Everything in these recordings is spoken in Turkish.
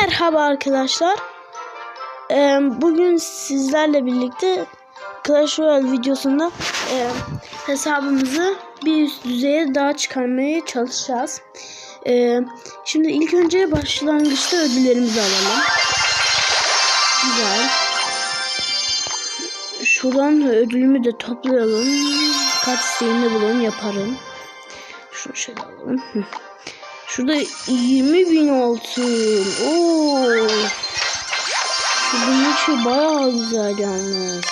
Merhaba arkadaşlar. Ee, bugün sizlerle birlikte Clash Royale videosunda e, hesabımızı bir üst düzeye daha çıkarmaya çalışacağız. Ee, şimdi ilk önce başlangıçta ödüllerimizi alalım. Güzel. Şuradan ödülümü de toplayalım. Kaç isteğinde bulalım yaparım. Şunu şöyle alalım. Şurada 20 bin altın. Oo. Bunun içi bayağı güzel yalnız.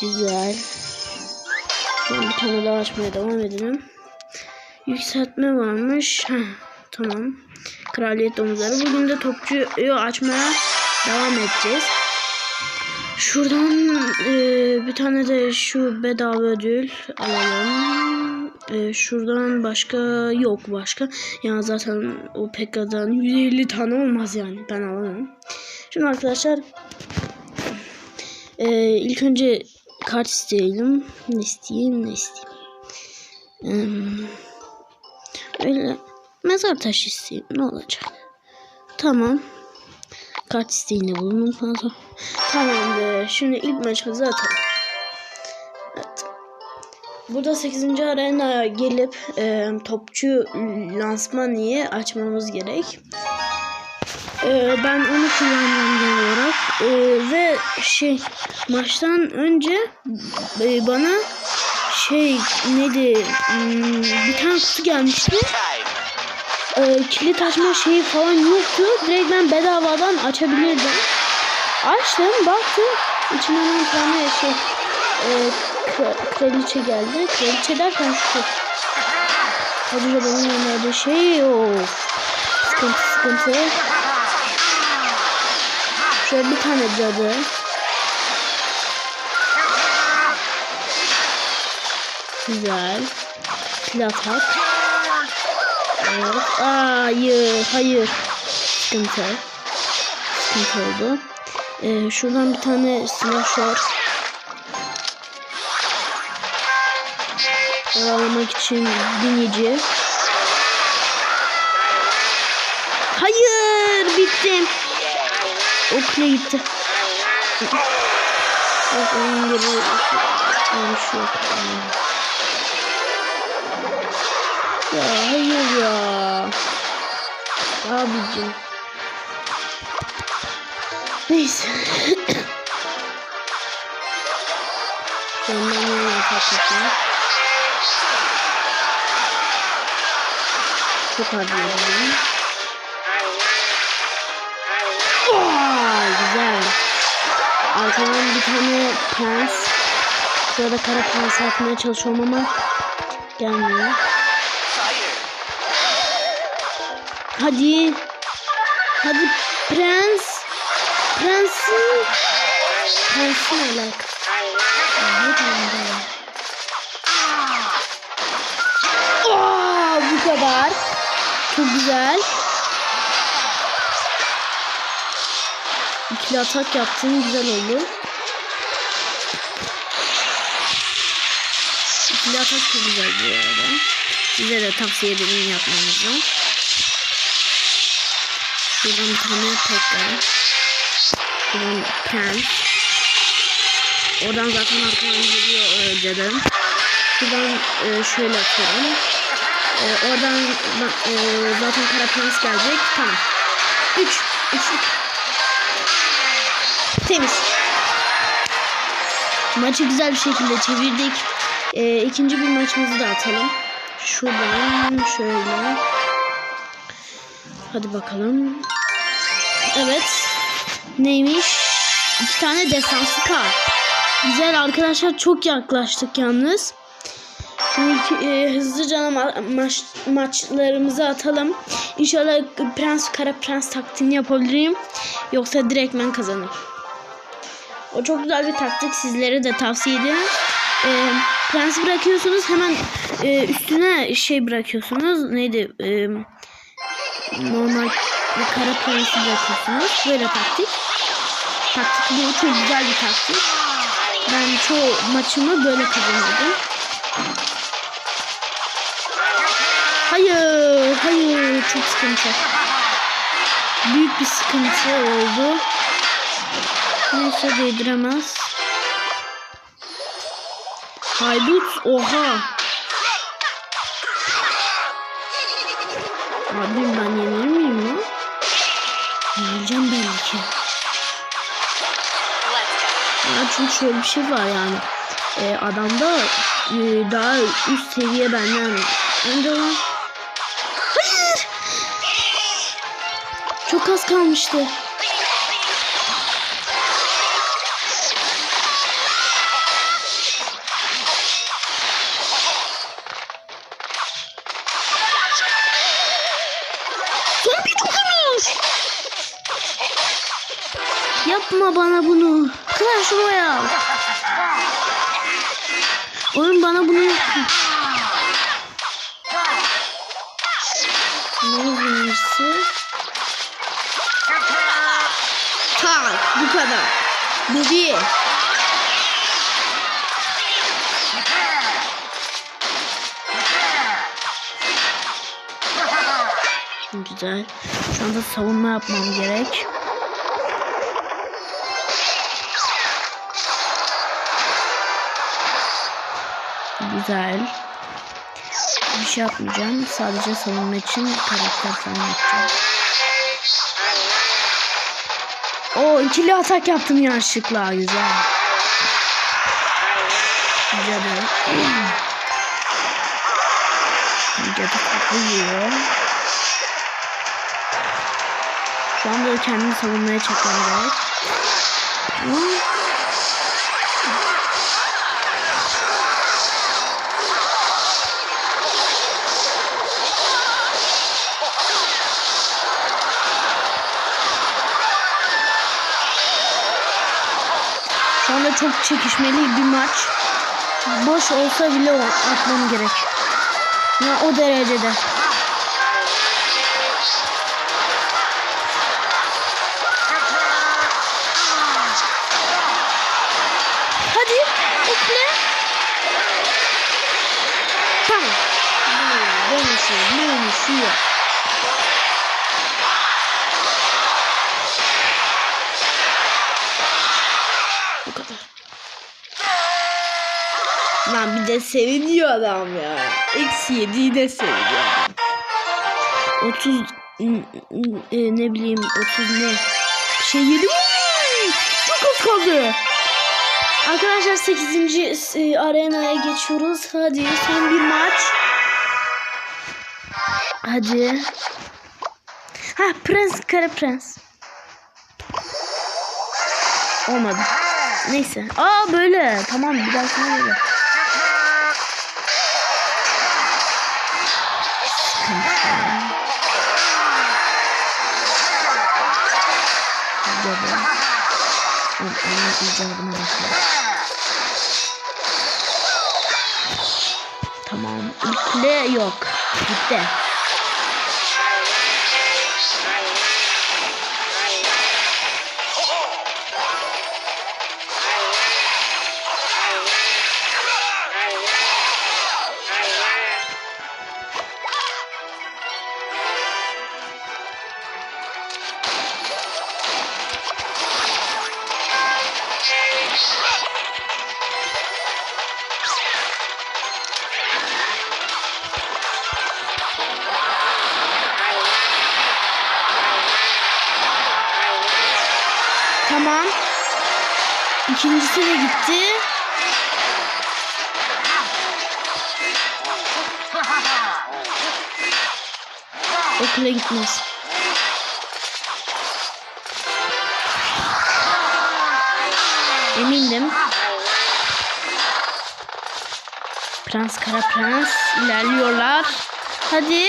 Güzel. Şöyle bir tane daha açmaya devam edelim. Yükseltme varmış. Heh, tamam. Kraliyet domuzları. Bugün de topçuyu açmaya devam edeceğiz. Şuradan e, bir tane de şu bedava ödül alalım. E, şuradan başka yok başka. Yani zaten o Pekka'dan 150 tane olmaz yani. Ben alamam. Şimdi arkadaşlar e, ilk önce kart isteyelim. Ne isteyeyim ne isteyeyim. E, öyle mezar taşı isteyeyim. Ne olacak? Tamam. Kart isteğinde bulunun fazla. Tamamdır. Şimdi ilk maçımızı atalım. Evet. Burada 8. arenaya gelip e, topçu lansman diye açmamız gerek. E, ben onu kullanacağım genel olarak. E, ve şey maçtan önce e, bana şey neydi hmm, bir tane kutu gelmişti e, kilit açma şeyi falan yoktu. Direkt ben bedavadan açabilirdim. Açtım baktım içinden bir tane şey e, kraliçe geldi. Kraliçe derken şu Hadi babanın yanında şey o sıkıntı sıkıntı. Şöyle bir tane cadı. Güzel. Platak. Evet. Hayır, hayır. Sıkıntı. Sıkıntı oldu. Ee, şuradan bir tane slasher. Aralamak için binici. Hayır, bittim. O kule gitti. Yok, onun gibi olmuş yok. Ya hayır ya. Abicim. Neyse. Ondan ne yapacağım? Çok harcayalım. Oh, güzel. Arkadan bir tane prens. Şurada kara prens atmaya çalışıyorum ama gelmiyor. Hadi. Hadi prens. Prensin. Prensin alakası. Ne diyorum bu kadar. Çok güzel. İkili atak yaptın güzel oldu. İkili atak çok güzel bu arada. Size de tavsiye ederim yapmanızı. Şuradan bir tane tekrar. Şuradan prens. Oradan zaten arkadan geliyor e, cadı. Şuradan e, şöyle atıyorum. E, oradan e, zaten kara prens gelecek. Tamam. 3. 3. Temiz. Maçı güzel bir şekilde çevirdik. E, ikinci bir maçımızı da atalım. Şuradan şöyle. Hadi bakalım. Evet. Neymiş? İki tane desanslı kart. Güzel arkadaşlar çok yaklaştık yalnız. Şimdi e, hızlıca ma maç maçlarımızı atalım. İnşallah Prens Kara Prens taktiğini yapabilirim. Yoksa direkt ben kazanırım. O çok güzel bir taktik. Sizlere de tavsiye ederim. E, Prens bırakıyorsunuz hemen e, üstüne şey bırakıyorsunuz. Neydi? E, normal bir kara prensi bırakıyorsunuz. Böyle taktik. Taktik bu çok güzel bir taktik. Ben çoğu maçımı böyle kazanıyordum. Hayır, hayır çok sıkıntı. büyük bir sıkıntı oldu. Neyse değdiremez. Haydut oha. Abi ben yenilir miyim lan? Yenileceğim belli ki. Ya çünkü şöyle bir şey var yani. Ee, adamda e, daha üst seviye benden önce olan. Hayır! Çok az kalmıştı. Yapma bana bunu. Clash Royale. Oyun bana bunu yapma. Ne birincisi? Tak bu kadar. Bu bir. Güzel. Şu anda savunma yapmam gerek. Güzel. Bir şey yapmayacağım. Sadece savunma için karakter falan yapacağım. O ikili atak yaptım yanlışlıkla. Güzel. Cadı. Cadı tatlı yiyor. Şu anda kendimi savunmaya çekmem çok çekişmeli bir maç. Boş olsa bile atmam gerek. Ya o derecede. Hadi ekle. Tamam. Dönüşüyor, dönüşüyor. Bu de seviniyor adam ya. Eksi yediği de seviniyor adam. 30 n- n- e, ne bileyim 30 ne şey yedi mi? Çok az kaldı. Arkadaşlar 8. e, arenaya geçiyoruz. Hadi son bir maç. Hadi. Ha prens kara prens. Olmadı. Neyse. Aa böyle. Tamam bir dakika böyle. Onun icabına bakıyor. Tamam. Kule yok. Gitti. Tamam. İkincisi de gitti. Okula gitmez. Emindim. Prens kara prens ilerliyorlar. Hadi.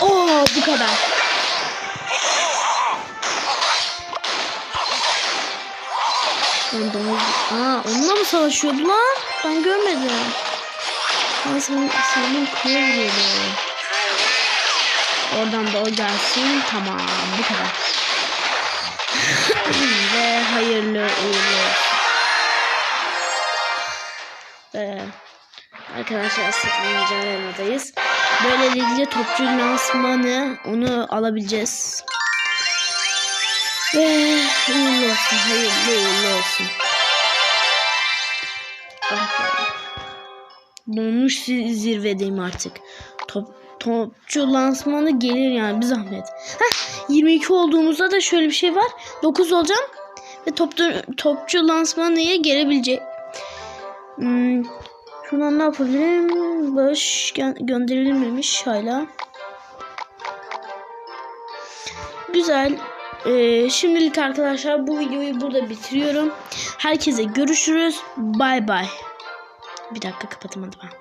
Oo bu kadar. Lan domuz... Aa onunla mı savaşıyordu lan? Ben görmedim. Ben senin, senin vuruyordu. Oradan da o gelsin. Tamam bu kadar. Ve hayırlı uğurlu. Ee, arkadaşlar 8. arenadayız. Böylelikle topçu lansmanı onu alabileceğiz. Uğurlu olsun. Hayırlı uğurlu olsun. Donmuş zi- zirvedeyim artık. Top, topçu lansmanı gelir yani bir zahmet. Heh, 22 olduğumuzda da şöyle bir şey var. 9 olacağım. Ve topçu, topçu lansmanıya gelebilecek. Hmm, şuradan ne yapabilirim? Bağış gö- gönderilmemiş hala. Güzel. Ee, şimdilik arkadaşlar bu videoyu burada bitiriyorum. Herkese görüşürüz. Bay bay. Bir dakika kapatamadım ben.